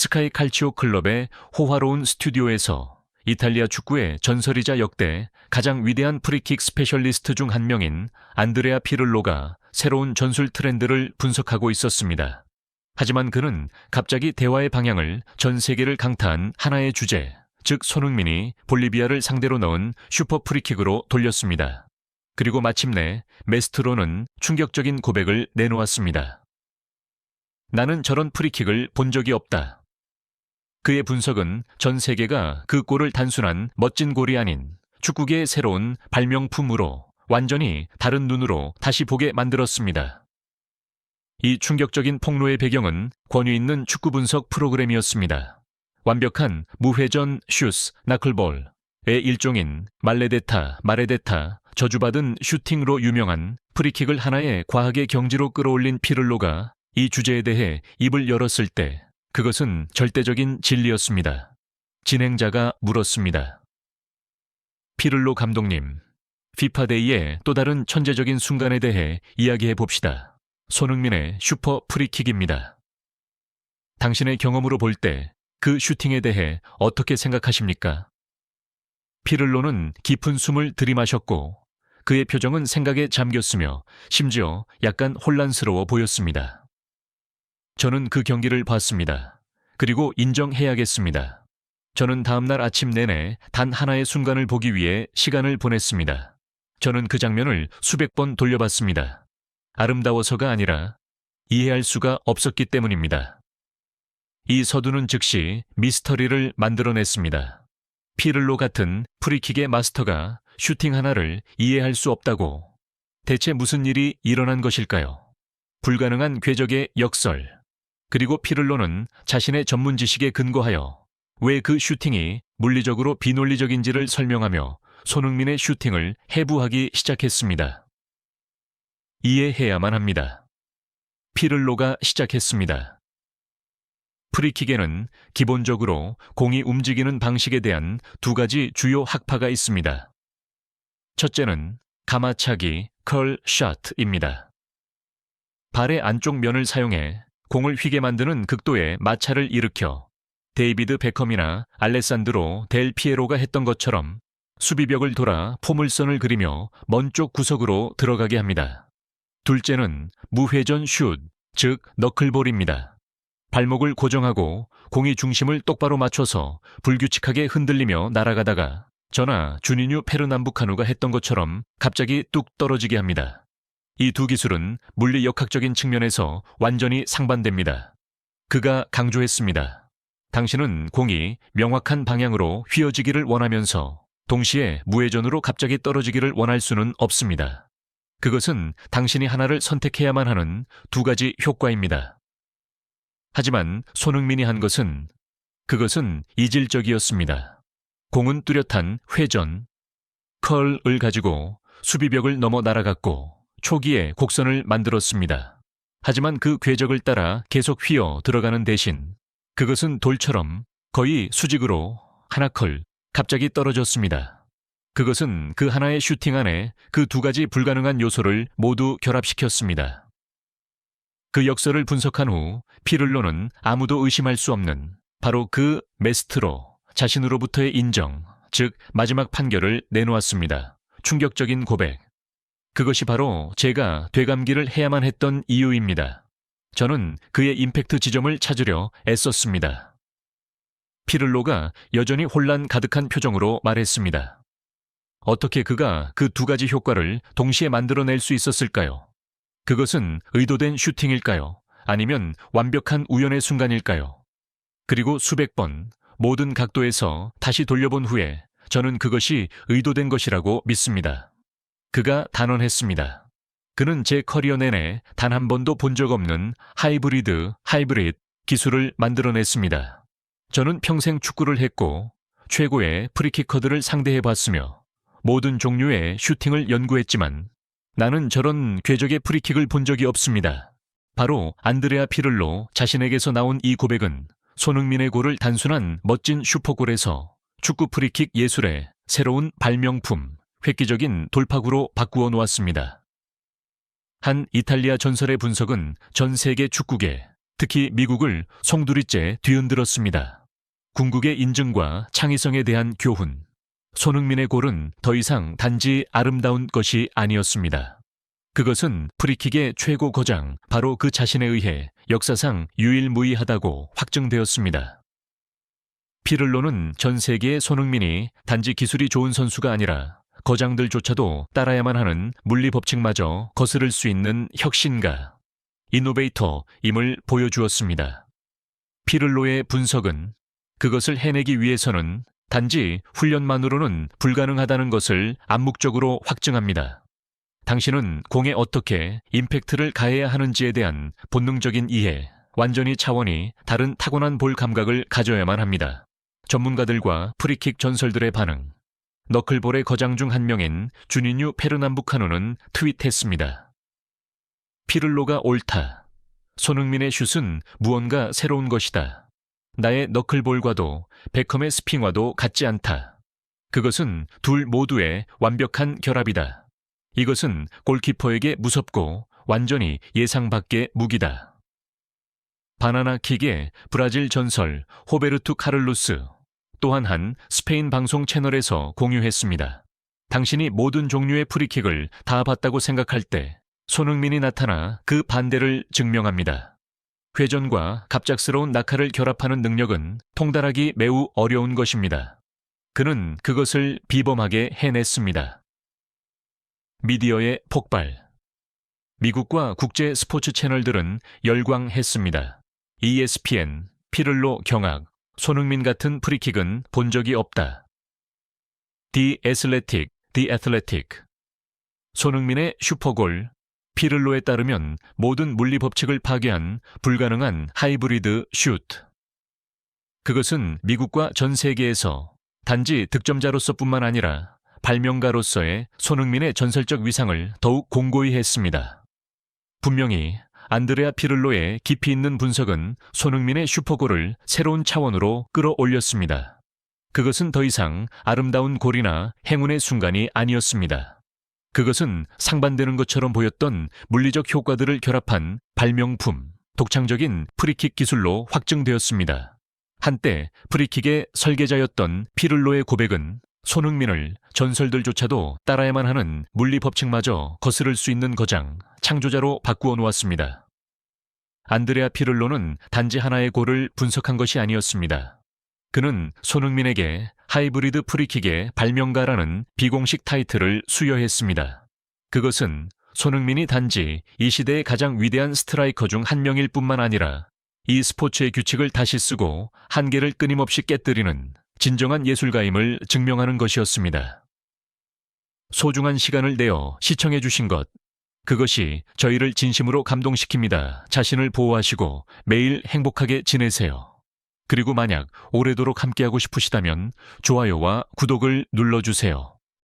스카이 칼치오 클럽의 호화로운 스튜디오에서 이탈리아 축구의 전설이자 역대 가장 위대한 프리킥 스페셜리스트 중 한 명인 안드레아 피를로가 새로운 전술 트렌드를 분석하고 있었습니다. 하지만 그는 갑자기 대화의 방향을 전 세계를 강타한 하나의 주제, 즉 손흥민이 볼리비아를 상대로 넣은 슈퍼 프리킥으로 돌렸습니다. 그리고 마침내 메스트로는 충격적인 고백을 내놓았습니다. 나는 저런 프리킥을 본 적이 없다. 그의 분석은 전 세계가 그 골을 단순한 멋진 골이 아닌 축구계의 새로운 발명품으로 완전히 다른 눈으로 다시 보게 만들었습니다. 이 충격적인 폭로의 배경은 권위 있는 축구 분석 프로그램이었습니다. 완벽한 무회전 슈스, 나클볼의 일종인 말레데타, 마레데타, 저주받은 슈팅으로 유명한 프리킥을 하나의 과학의 경지로 끌어올린 피를로가 이 주제에 대해 입을 열었을 때 그것은 절대적인 진리였습니다. 진행자가 물었습니다. 피를로 감독님, 피파데이의 또 다른 천재적인 순간에 대해 이야기해 봅시다. 손흥민의 슈퍼 프리킥입니다. 당신의 경험으로 볼 때 그 슈팅에 대해 어떻게 생각하십니까? 피를로는 깊은 숨을 들이마셨고 그의 표정은 생각에 잠겼으며 심지어 약간 혼란스러워 보였습니다. 저는 그 경기를 봤습니다. 그리고 인정해야겠습니다. 저는 다음날 아침 내내 단 하나의 순간을 보기 위해 시간을 보냈습니다. 저는 그 장면을 수백 번 돌려봤습니다. 아름다워서가 아니라 이해할 수가 없었기 때문입니다. 이 서두는 즉시 미스터리를 만들어냈습니다. 피를로 같은 프리킥의 마스터가 슈팅 하나를 이해할 수 없다고 대체 무슨 일이 일어난 것일까요? 불가능한 궤적의 역설. 그리고 피를로는 자신의 전문 지식에 근거하여 왜 그 슈팅이 물리적으로 비논리적인지를 설명하며 손흥민의 슈팅을 해부하기 시작했습니다. 이해해야만 합니다. 피를로가 시작했습니다. 프리킥에는 기본적으로 공이 움직이는 방식에 대한 두 가지 주요 학파가 있습니다. 첫째는 가마차기, 컬 샷입니다. 발의 안쪽 면을 사용해 공을 휘게 만드는 극도의 마찰을 일으켜 데이비드 베컴이나 알레산드로 델 피에로가 했던 것처럼 수비벽을 돌아 포물선을 그리며 먼 쪽 구석으로 들어가게 합니다. 둘째는 무회전 슛, 즉 너클볼입니다. 발목을 고정하고 공이 중심을 똑바로 맞춰서 불규칙하게 흔들리며 날아가다가 저나 주니뉴 페르남부카누가 했던 것처럼 갑자기 뚝 떨어지게 합니다. 이 두 기술은 물리 역학적인 측면에서 완전히 상반됩니다. 그가 강조했습니다. 당신은 공이 명확한 방향으로 휘어지기를 원하면서 동시에 무회전으로 갑자기 떨어지기를 원할 수는 없습니다. 그것은 당신이 하나를 선택해야만 하는 두 가지 효과입니다. 하지만 손흥민이 한 것은 그것은 이질적이었습니다. 공은 뚜렷한 회전, 컬을 가지고 수비벽을 넘어 날아갔고 초기에 곡선을 만들었습니다. 하지만 그 궤적을 따라 계속 휘어 들어가는 대신 그것은 돌처럼 거의 수직으로 하나 컬 갑자기 떨어졌습니다. 그것은 그 하나의 슈팅 안에 그 두 가지 불가능한 요소를 모두 결합시켰습니다. 그 역설을 분석한 후 피를로는 아무도 의심할 수 없는 바로 그 메스트로 자신으로부터의 인정, 즉 마지막 판결을 내놓았습니다. 충격적인 고백. 그것이 바로 제가 되감기를 해야만 했던 이유입니다. 저는 그의 임팩트 지점을 찾으려 애썼습니다. 피를로가 여전히 혼란 가득한 표정으로 말했습니다. 어떻게 그가 그 두 가지 효과를 동시에 만들어낼 수 있었을까요? 그것은 의도된 슈팅일까요? 아니면 완벽한 우연의 순간일까요? 그리고 수백 번 모든 각도에서 다시 돌려본 후에 저는 그것이 의도된 것이라고 믿습니다. 그가 단언했습니다. 그는 제 커리어 내내 단 한 번도 본 적 없는 하이브리드, 하이브릿 기술을 만들어냈습니다. 저는 평생 축구를 했고 최고의 프리키커들을 상대해 봤으며 모든 종류의 슈팅을 연구했지만 나는 저런 궤적의 프리킥을 본 적이 없습니다. 바로 안드레아 피를로 자신에게서 나온 이 고백은 손흥민의 골을 단순한 멋진 슈퍼골에서 축구 프리킥 예술의 새로운 발명품, 획기적인 돌파구로 바꾸어 놓았습니다. 한 이탈리아 전설의 분석은 전 세계 축구계, 특히 미국을 송두리째 뒤흔들었습니다. 궁극의 인증과 창의성에 대한 교훈. 손흥민의 골은 더 이상 단지 아름다운 것이 아니었습니다. 그것은 프리킥의 최고 거장, 바로 그 자신에 의해 역사상 유일무이하다고 확증되었습니다. 피를로는 전 세계의 손흥민이 단지 기술이 좋은 선수가 아니라 거장들조차도 따라야만 하는 물리 법칙마저 거스를 수 있는 혁신가, 이노베이터임을 보여주었습니다. 피를로의 분석은 그것을 해내기 위해서는 단지 훈련만으로는 불가능하다는 것을 암묵적으로 확증합니다. 당신은 공에 어떻게 임팩트를 가해야 하는지에 대한 본능적인 이해, 완전히 차원이 다른 타고난 볼 감각을 가져야만 합니다. 전문가들과 프리킥 전설들의 반응. 너클볼의 거장 중 한 명인 주니뉴 페르남부카노는 트윗했습니다. 피를로가 옳다. 손흥민의 슛은 무언가 새로운 것이다. 나의 너클볼과도 베컴의 스핑와도 같지 않다. 그것은 둘 모두의 완벽한 결합이다. 이것은 골키퍼에게 무섭고 완전히 예상 밖의 무기다. 바나나 킥의 브라질 전설 호베르투 카를로스 또한 한 스페인 방송 채널에서 공유했습니다. 당신이 모든 종류의 프리킥을 다 봤다고 생각할 때 손흥민이 나타나 그 반대를 증명합니다. 회전과 갑작스러운 낙하를 결합하는 능력은 통달하기 매우 어려운 것입니다. 그는 그것을 비범하게 해냈습니다. 미디어의 폭발. 미국과 국제 스포츠 채널들은 열광했습니다. ESPN, 피를로 경악, 손흥민 같은 프리킥은 본 적이 없다. 디 애슬레틱, 디 애틀레틱. 손흥민의 슈퍼골, 피를로에 따르면 모든 물리 법칙을 파괴한 불가능한 하이브리드 슛. 그것은 미국과 전 세계에서 단지 득점자로서뿐만 아니라 발명가로서의 손흥민의 전설적 위상을 더욱 공고히 했습니다. 분명히 안드레아 피를로의 깊이 있는 분석은 손흥민의 슈퍼골을 새로운 차원으로 끌어올렸습니다. 그것은 더 이상 아름다운 골이나 행운의 순간이 아니었습니다. 그것은 상반되는 것처럼 보였던 물리적 효과들을 결합한 발명품, 독창적인 프리킥 기술로 확증되었습니다. 한때 프리킥의 설계자였던 피를로의 고백은 손흥민을 전설들조차도 따라야만 하는 물리 법칙마저 거스를 수 있는 거장, 창조자로 바꾸어 놓았습니다. 안드레아 피를로는 단지 하나의 골을 분석한 것이 아니었습니다. 그는 손흥민에게 하이브리드 프리킥의 발명가라는 비공식 타이틀을 수여했습니다. 그것은 손흥민이 단지 이 시대의 가장 위대한 스트라이커 중 한 명일 뿐만 아니라 이 스포츠의 규칙을 다시 쓰고 한계를 끊임없이 깨뜨리는 진정한 예술가임을 증명하는 것이었습니다. 소중한 시간을 내어 시청해 주신 것, 그것이 저희를 진심으로 감동시킵니다. 자신을 보호하시고 매일 행복하게 지내세요. 그리고 만약 오래도록 함께하고 싶으시다면 좋아요와 구독을 눌러주세요.